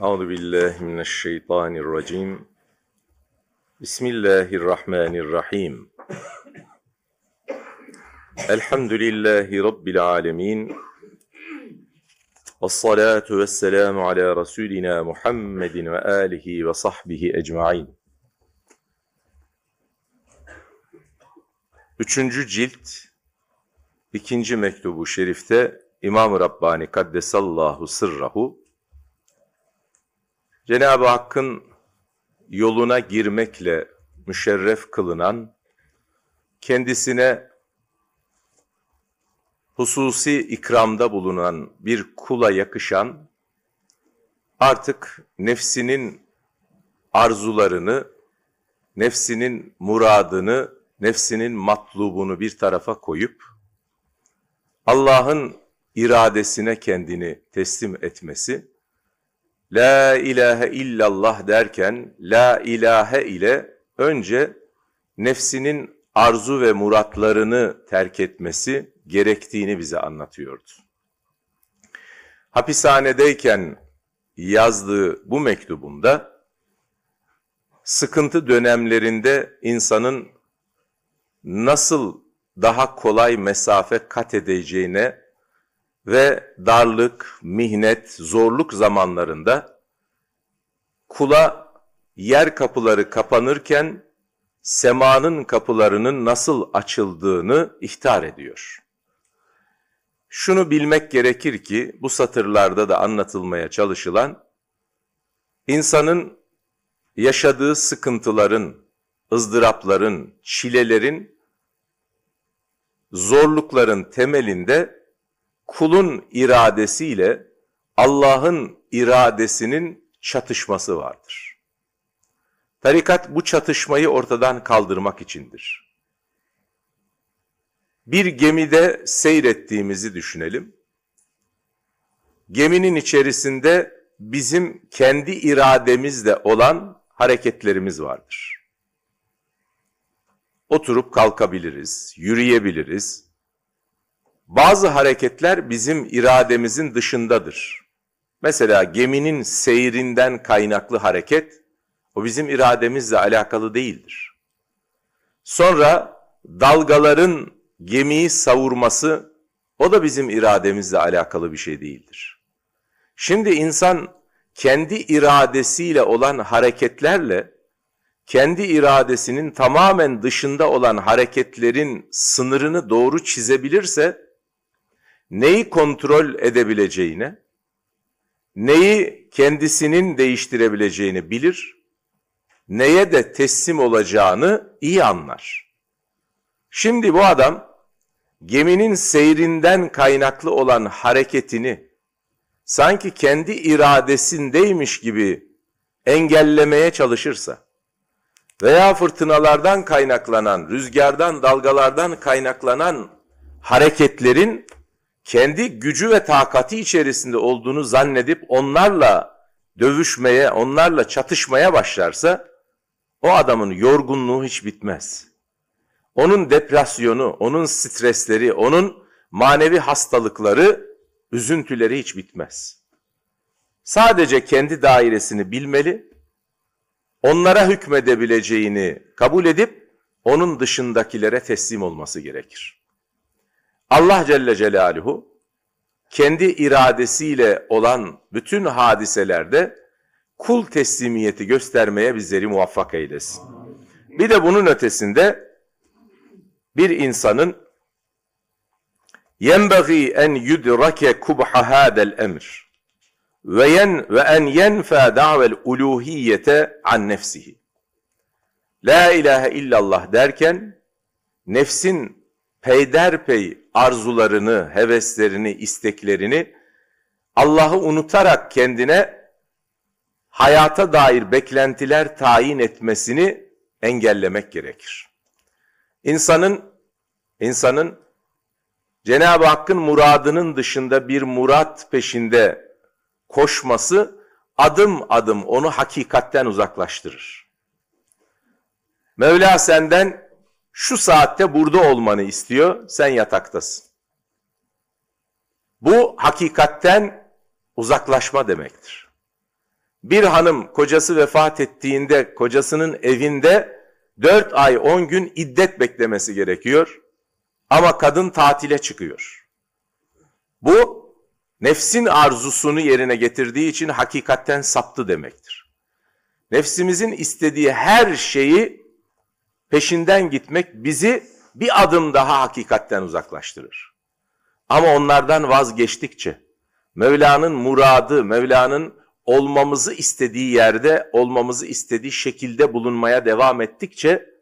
Euzu billahi mineşşeytanirracim. Bismillahirrahmanirrahim. Elhamdülillahi rabbil alamin. Vessalatu vesselamu ala rasulina Muhammedin ve alihi ve sahbihi ecmaîn. Üçüncü cilt, ikinci mektubu şerifte İmam-ı Rabbani Kaddesallahu Sırrahu Cenab-ı Hakk'ın yoluna girmekle müşerref kılınan, kendisine hususi ikramda bulunan bir kula yakışan, artık nefsinin arzularını, nefsinin muradını, nefsinin matlubunu bir tarafa koyup, Allah'ın iradesine kendini teslim etmesi, La ilahe illallah derken la ilahe ile önce nefsinin arzu ve muratlarını terk etmesi gerektiğini bize anlatıyordu. Hapishanedeyken yazdığı bu mektubunda sıkıntı dönemlerinde insanın nasıl daha kolay mesafe kat edeceğine ve darlık, mihnet, zorluk zamanlarında kula yer kapıları kapanırken semanın kapılarının nasıl açıldığını ihtar ediyor. Şunu bilmek gerekir ki bu satırlarda da anlatılmaya çalışılan insanın yaşadığı sıkıntıların, ızdırapların, çilelerin, zorlukların temelinde kulun iradesiyle Allah'ın iradesinin çatışması vardır. Tarikat bu çatışmayı ortadan kaldırmak içindir. Bir gemide seyrettiğimizi düşünelim. Geminin içerisinde bizim kendi irademizle olan hareketlerimiz vardır. Oturup kalkabiliriz, yürüyebiliriz, bazı hareketler bizim irademizin dışındadır. Mesela geminin seyrinden kaynaklı hareket, o bizim irademizle alakalı değildir. Sonra dalgaların gemiyi savurması, o da bizim irademizle alakalı bir şey değildir. Şimdi insan kendi iradesiyle olan hareketlerle, kendi iradesinin tamamen dışında olan hareketlerin sınırını doğru çizebilirse, neyi kontrol edebileceğine, neyi kendisinin değiştirebileceğini bilir, neye de teslim olacağını iyi anlar. Şimdi bu adam geminin seyrinden kaynaklı olan hareketini sanki kendi iradesindeymiş gibi engellemeye çalışırsa veya fırtınalardan kaynaklanan, rüzgardan, dalgalardan kaynaklanan hareketlerin kendi gücü ve takati içerisinde olduğunu zannedip onlarla dövüşmeye, onlarla çatışmaya başlarsa o adamın yorgunluğu hiç bitmez. Onun depresyonu, onun stresleri, onun manevi hastalıkları, üzüntüleri hiç bitmez. Sadece kendi dairesini bilmeli, onlara hükmedebileceğini kabul edip onun dışındakilere teslim olması gerekir. Allah Celle Celaluhu kendi iradesiyle olan bütün hadiselerde kul teslimiyeti göstermeye bizleri muvaffak eylesin. Bir de bunun ötesinde bir insanın yenbagî en yudrake kubha hadel emr ve yen ve en yenfa da'vel uluhiyete an nefsihi. La ilahe illallah derken nefsin peyderpey arzularını, heveslerini, isteklerini Allah'ı unutarak kendine hayata dair beklentiler tayin etmesini engellemek gerekir. İnsanın insanın Cenab-ı Hakk'ın muradının dışında bir murat peşinde koşması adım adım onu hakikatten uzaklaştırır. Mevla senden şu saatte burada olmanı istiyor, sen yataktasın. Bu hakikatten uzaklaşma demektir. Bir hanım kocası vefat ettiğinde kocasının evinde 4 ay 10 gün iddet beklemesi gerekiyor. Ama kadın tatile çıkıyor. Bu nefsin arzusunu yerine getirdiği için hakikatten saptı demektir. Nefsimizin istediği her şeyi peşinden gitmek bizi bir adım daha hakikatten uzaklaştırır. Ama onlardan vazgeçtikçe Mevla'nın muradı, Mevla'nın olmamızı istediği yerde, olmamızı istediği şekilde bulunmaya devam ettikçe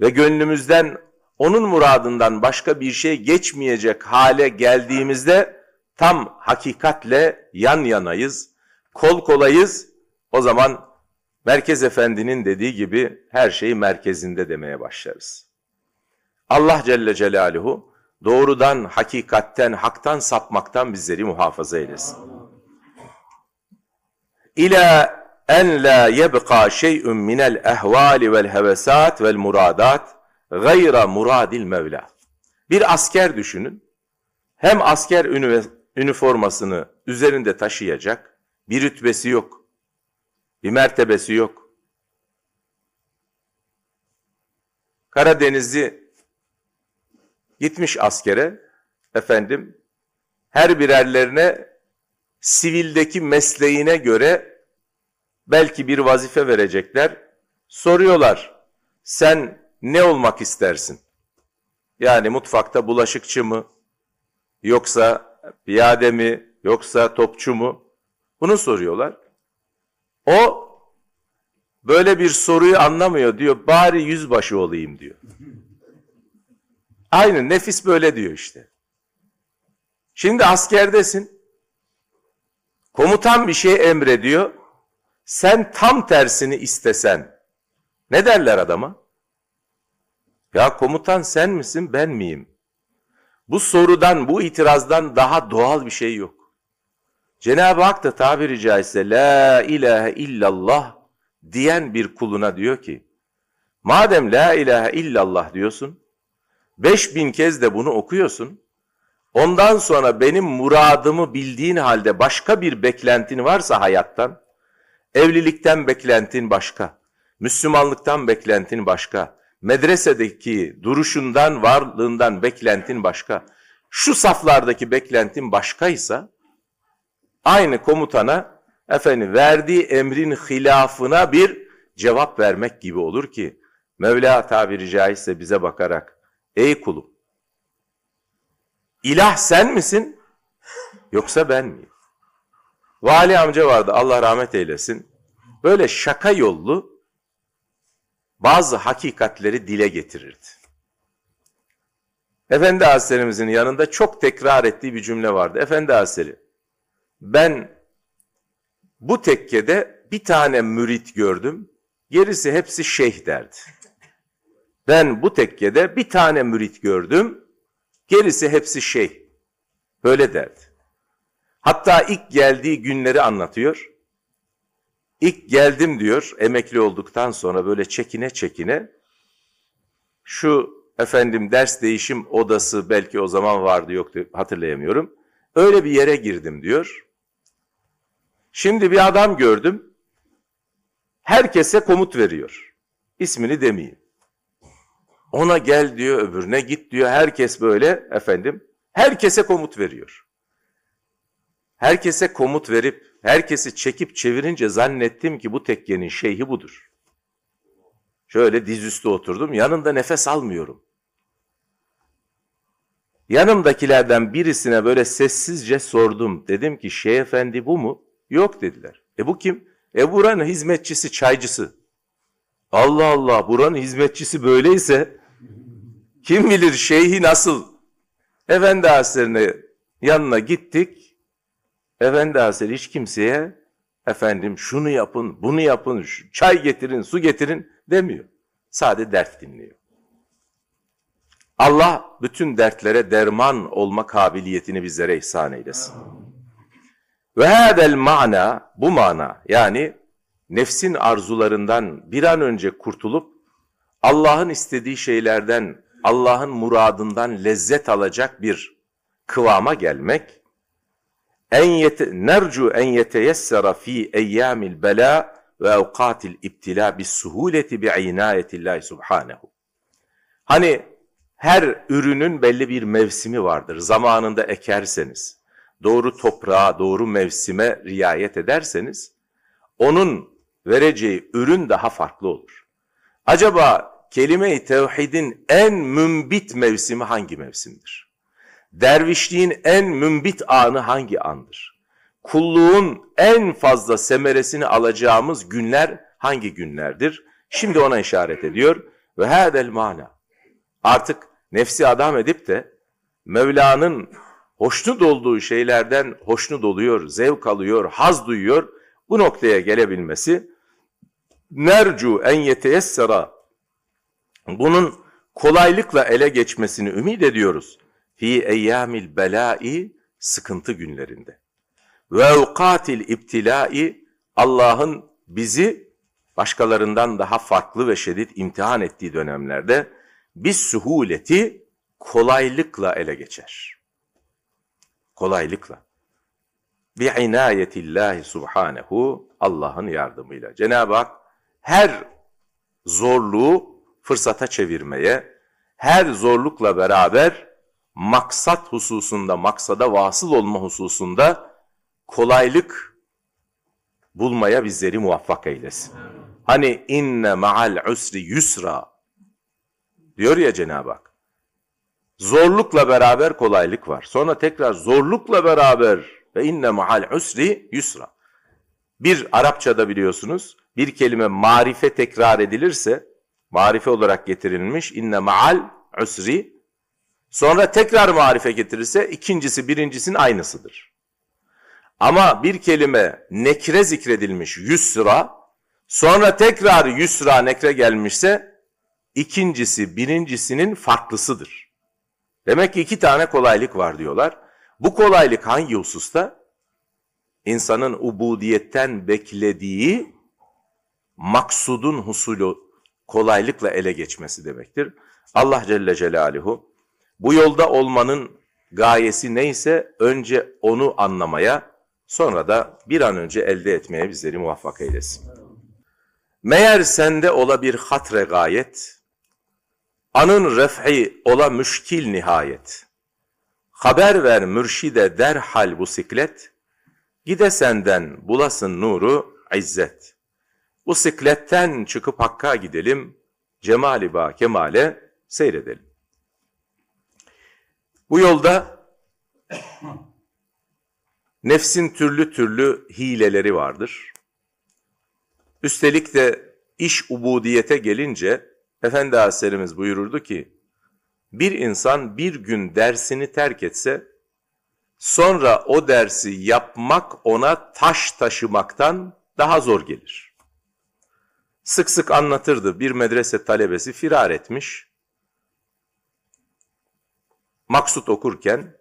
ve gönlümüzden onun muradından başka bir şey geçmeyecek hale geldiğimizde tam hakikatle yan yanayız, kol kolayız. O zaman Merkez Efendi'nin dediği gibi her şeyi merkezinde demeye başlarız. Allah Celle Celaluhu doğrudan, hakikatten, haktan sapmaktan bizleri muhafaza eylesin. İlâ en la yebqa şey'un minel ehvali vel hevesat vel muradat gayra muradil Mevla. Bir asker düşünün. Hem asker üniformasını üzerinde taşıyacak, bir rütbesi yok, bir mertebesi yok. Karadenizli gitmiş askere, efendim, her birerlerine sivildeki mesleğine göre belki bir vazife verecekler. Soruyorlar, sen ne olmak istersin? Yani mutfakta bulaşıkçı mı? Yoksa piyade mi? Yoksa topçu mu? Bunu soruyorlar. O böyle bir soruyu anlamıyor diyor. Bari yüzbaşı olayım diyor. Aynı nefis böyle diyor işte. Şimdi askerdesin. Komutan bir şey emrediyor. Sen tam tersini istesen ne derler adama? Ya komutan sen misin ben miyim? Bu sorudan, bu itirazdan daha doğal bir şey yok. Cenab-ı Hak da tabiri caizse la ilahe illallah diyen bir kuluna diyor ki, madem la ilahe illallah diyorsun, beş bin kez de bunu okuyorsun, ondan sonra benim muradımı bildiğin halde başka bir beklentin varsa hayattan, evlilikten beklentin başka, Müslümanlıktan beklentin başka, medresedeki duruşundan, varlığından beklentin başka, şu saflardaki beklentin başkaysa, aynı komutana efendim verdiği emrin hilafına bir cevap vermek gibi olur ki, Mevla tabiri caizse bize bakarak, ey kulum, ilah sen misin yoksa ben miyim? Vali amca vardı Allah rahmet eylesin. Böyle şaka yollu bazı hakikatleri dile getirirdi. Efendi Hazretlerimizin yanında çok tekrar ettiği bir cümle vardı. Efendi Hazretleri, ben bu tekkede bir tane mürit gördüm, gerisi hepsi şeyh derdi. Ben bu tekkede bir tane mürit gördüm, gerisi hepsi şeyh. Böyle derdi. Hatta ilk geldiği günleri anlatıyor. İlk geldim diyor emekli olduktan sonra böyle çekine çekine şu efendim ders değişim odası belki o zaman vardı yoktu hatırlayamıyorum. Öyle bir yere girdim diyor. Şimdi bir adam gördüm. Herkese komut veriyor. İsmini demeyeyim. Ona gel diyor, öbürüne git diyor. Herkes böyle efendim. Herkese komut veriyor. Herkese komut verip herkesi çekip çevirince zannettim ki bu tekkenin şeyhi budur. Şöyle dizüstü oturdum, yanında nefes almıyorum. Yanımdakilerden birisine böyle sessizce sordum. Dedim ki Şeyh Efendi bu mu? Yok dediler. E bu kim? E buranın hizmetçisi, çaycısı. Allah Allah buranın hizmetçisi böyleyse kim bilir şeyhi nasıl? Efendi Hazretlerine yanına gittik. Efendi Hazretleri hiç kimseye efendim şunu yapın, bunu yapın, çay getirin, su getirin demiyor. Sadece dert dinliyor. Allah bütün dertlere derman olma kabiliyetini bizlere ihsan eylesin. Ve hadel mana, bu mana yani nefsin arzularından bir an önce kurtulup Allah'ın istediği şeylerden, Allah'ın muradından lezzet alacak bir kıvama gelmek en yete, nercu en yeteyessera fi eyyamil bela ve evkatil ibtila bis suhuleti bi inayetillahi subhanehu. Hani her ürünün belli bir mevsimi vardır. Zamanında ekerseniz, doğru toprağa, doğru mevsime riayet ederseniz, onun vereceği ürün daha farklı olur. Acaba kelime-i tevhidin en mümbit mevsimi hangi mevsimdir? Dervişliğin en mümbit anı hangi andır? Kulluğun en fazla semeresini alacağımız günler hangi günlerdir? Şimdi ona işaret ediyor. Ve hadel mana. Artık nefsi adam edip de Mevla'nın hoşnut olduğu şeylerden hoşnut oluyor, zevk alıyor, haz duyuyor. Bu noktaya gelebilmesi nercu en yeteyessera bunun kolaylıkla ele geçmesini ümit ediyoruz. Fi eyyamil belai sıkıntı günlerinde. Ve evkatil iptilai Allah'ın bizi başkalarından daha farklı ve şiddet imtihan ettiği dönemlerde biz suhuleti kolaylıkla ele geçer. Kolaylıkla. Bi inayetillahi subhanehu Allah'ın yardımıyla. Cenab-ı Hak her zorluğu fırsata çevirmeye, her zorlukla beraber maksat hususunda, maksada vasıl olma hususunda kolaylık bulmaya bizleri muvaffak eylesin. Hani inne ma'al usri yusra diyor ya Cenab-ı Hak. Zorlukla beraber kolaylık var. Sonra tekrar zorlukla beraber ve inne ma'al usri yusra. Bir Arapçada biliyorsunuz bir kelime marife tekrar edilirse marife olarak getirilmiş inne ma'al usri sonra tekrar marife getirirse ikincisi birincisinin aynısıdır. Ama bir kelime nekre zikredilmiş yusra sonra tekrar yusra nekre gelmişse ikincisi birincisinin farklısıdır. Demek ki iki tane kolaylık var diyorlar. Bu kolaylık hangi hususta? İnsanın ubudiyetten beklediği maksudun husulü kolaylıkla ele geçmesi demektir. Allah Celle Celaluhu bu yolda olmanın gayesi neyse önce onu anlamaya sonra da bir an önce elde etmeye bizleri muvaffak eylesin. Meğer sende ola bir hatre gayet, anın ref'i ola müşkil nihayet. Haber ver mürşide derhal bu siklet, gide senden bulasın nuru izzet. Bu sikletten çıkıp Hakk'a gidelim, cemali ba kemale seyredelim. Bu yolda nefsin türlü türlü hileleri vardır. Üstelik de iş ubudiyete gelince Efendi Hazretlerimiz buyururdu ki, bir insan bir gün dersini terk etse, sonra o dersi yapmak ona taş taşımaktan daha zor gelir. Sık sık anlatırdı bir medrese talebesi firar etmiş. Maksut okurken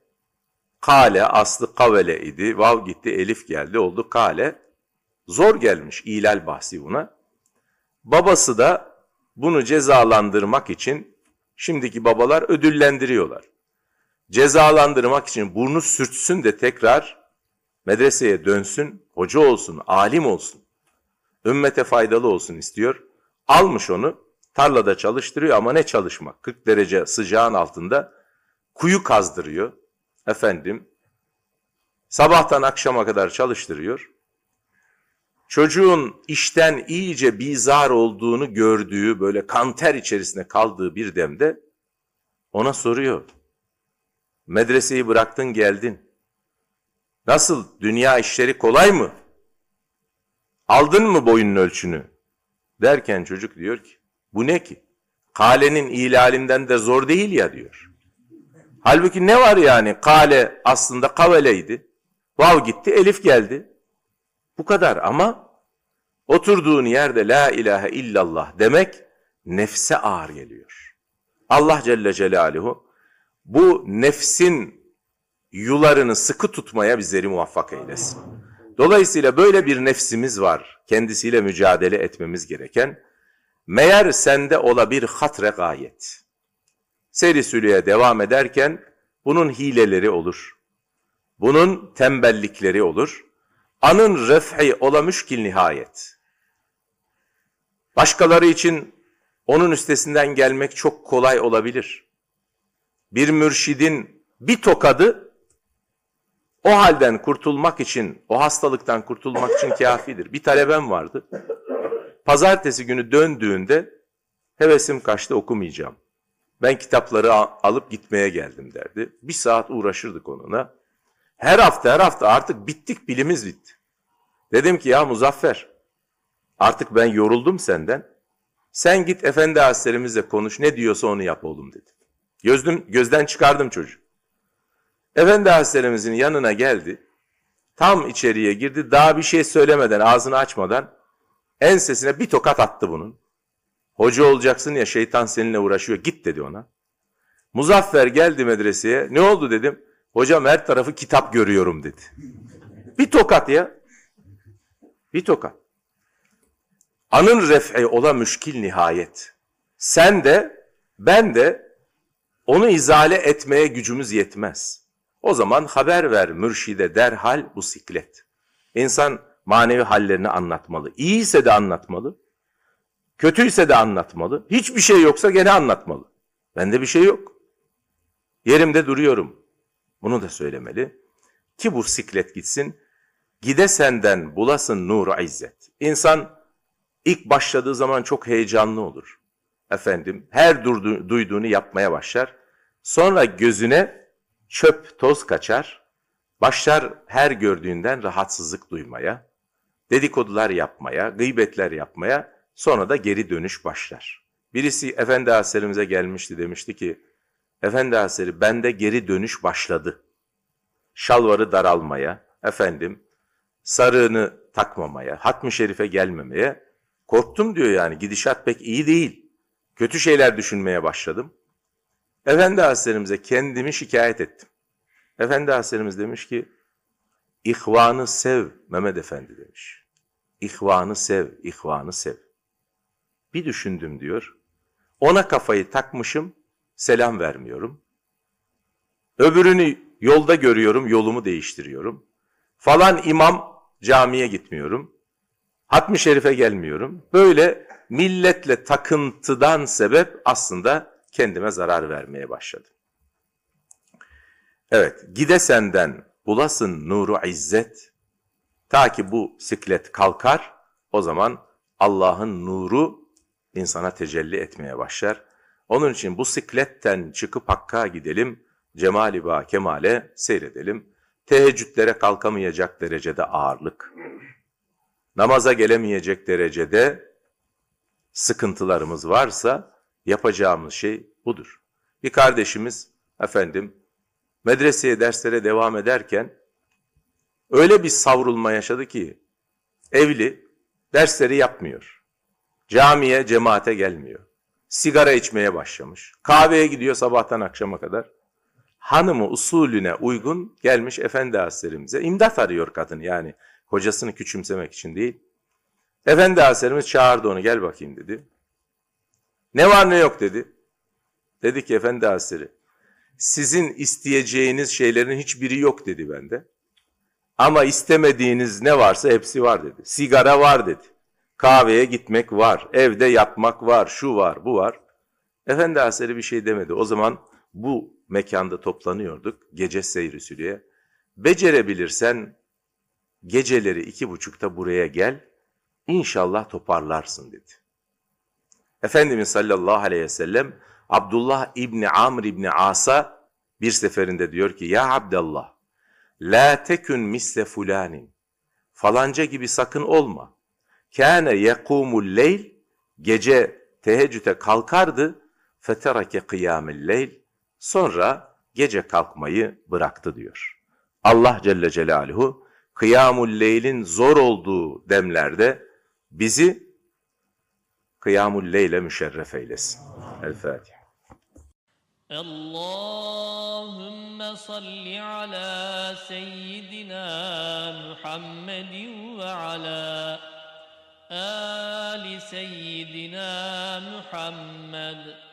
kale aslı kavele idi. Vav gitti elif geldi oldu kale. Zor gelmiş ilal bahsi buna. Babası da bunu cezalandırmak için şimdiki babalar ödüllendiriyorlar. Cezalandırmak için burnu sürtsün de tekrar medreseye dönsün, hoca olsun, alim olsun ümmete faydalı olsun istiyor. Almış onu tarlada çalıştırıyor ama ne çalışmak? 40 derece sıcağın altında kuyu kazdırıyor. Efendim sabahtan akşama kadar çalıştırıyor. Çocuğun işten iyice bizar olduğunu gördüğü böyle kanter içerisinde kaldığı bir demde ona soruyor. Medreseyi bıraktın geldin. Nasıl dünya işleri kolay mı? Aldın mı boyunun ölçünü? Derken çocuk diyor ki bu ne ki? Kalenin ilalinden de zor değil ya diyor. Halbuki ne var yani? Kale aslında kaveleydi. Vav gitti, elif geldi. Bu kadar ama oturduğun yerde la ilahe illallah demek nefse ağır geliyor. Allah Celle Celaluhu bu nefsin yularını sıkı tutmaya bizleri muvaffak eylesin. Dolayısıyla böyle bir nefsimiz var. Kendisiyle mücadele etmemiz gereken. Meğer sende ola bir hatre gayet. Seyri sülüye devam ederken bunun hileleri olur. Bunun tembellikleri olur. Anın ref'i ola müşkil nihayet. Başkaları için onun üstesinden gelmek çok kolay olabilir. Bir mürşidin bir tokadı o halden kurtulmak için, o hastalıktan kurtulmak için kafidir. Bir talebem vardı. Pazartesi günü döndüğünde hevesim kaçtı okumayacağım. Ben kitapları alıp gitmeye geldim derdi. Bir saat uğraşırdık onunla. Her hafta her hafta artık bittik bilimiz bitti. Dedim ki ya Muzaffer artık ben yoruldum senden. Sen git efendi hazretlerimizle konuş ne diyorsa onu yap oğlum dedi. Gözüm, gözden çıkardım çocuğu. Efendi hazretlerimizin yanına geldi. Tam içeriye girdi. Daha bir şey söylemeden ağzını açmadan ensesine bir tokat attı bunun. Hoca olacaksın ya şeytan seninle uğraşıyor git dedi ona. Muzaffer geldi medreseye. Ne oldu dedim. Hocam her tarafı kitap görüyorum dedi. Bir tokat ya. Bir tokat. Anın ref'i ola müşkil nihayet. Sen de ben de onu izale etmeye gücümüz yetmez. O zaman haber ver mürşide derhal bu siklet. İnsan manevi hallerini anlatmalı. İyiyse de anlatmalı. Kötüyse de anlatmalı. Hiçbir şey yoksa gene anlatmalı. Bende bir şey yok. Yerimde duruyorum. Bunu da söylemeli. Ki bu siklet gitsin. Gide senden bulasın nur izzet. İnsan ilk başladığı zaman çok heyecanlı olur. Efendim her durdu, duyduğunu yapmaya başlar. Sonra gözüne çöp toz kaçar. Başlar her gördüğünden rahatsızlık duymaya. Dedikodular yapmaya, gıybetler yapmaya. Sonra da geri dönüş başlar. Birisi Efendi Hazretlerimize gelmişti demişti ki Efendi Hazretleri bende geri dönüş başladı. Şalvarı daralmaya, efendim sarığını takmamaya, hatmi şerife gelmemeye korktum diyor yani gidişat pek iyi değil. Kötü şeyler düşünmeye başladım. Efendi Hazretlerimize kendimi şikayet ettim. Efendi Hazretlerimiz demiş ki İhvanı sev Mehmet Efendi demiş. İhvanı sev, ihvanı sev. Bir düşündüm diyor. Ona kafayı takmışım, selam vermiyorum. Öbürünü yolda görüyorum, yolumu değiştiriyorum. Falan imam camiye gitmiyorum. Hatmi şerife gelmiyorum. Böyle milletle takıntıdan sebep aslında kendime zarar vermeye başladım. Evet, gide senden bulasın nuru izzet. Ta ki bu siklet kalkar, o zaman Allah'ın nuru insana tecelli etmeye başlar. Onun için bu sikletten çıkıp Hakk'a gidelim, cemali ba kemale seyredelim. Teheccüdlere kalkamayacak derecede ağırlık, namaza gelemeyecek derecede sıkıntılarımız varsa yapacağımız şey budur. Bir kardeşimiz efendim medreseye derslere devam ederken öyle bir savrulma yaşadı ki evli dersleri yapmıyor. Camiye, cemaate gelmiyor. Sigara içmeye başlamış. Kahveye gidiyor sabahtan akşama kadar. Hanımı usulüne uygun gelmiş Efendi Hazretlerimize. imdat arıyor kadın yani. Kocasını küçümsemek için değil. Efendi Hazretlerimiz çağırdı onu gel bakayım dedi. Ne var ne yok dedi. Dedi ki Efendi Hazretleri sizin isteyeceğiniz şeylerin hiçbiri yok dedi bende. Ama istemediğiniz ne varsa hepsi var dedi. Sigara var dedi. Kahveye gitmek var, evde yatmak var, şu var, bu var. Efendi Hazretleri bir şey demedi. O zaman bu mekanda toplanıyorduk gece seyri sürüye. Becerebilirsen geceleri iki buçukta buraya gel, İnşallah toparlarsın dedi. Efendimiz sallallahu aleyhi ve sellem Abdullah İbni Amr İbni As'a bir seferinde diyor ki Ya Abdallah la tekün misle fulanin falanca gibi sakın olma. Kâne yekumul leyl gece teheccüde kalkardı feterake kıyamel leyl sonra gece kalkmayı bıraktı diyor. Allah Celle Celaluhu kıyamul leylin zor olduğu demlerde bizi kıyamul leyle müşerref eylesin. El Fatiha. اللهم صل على سيدنا محمد وعلى آل سيدنا محمد.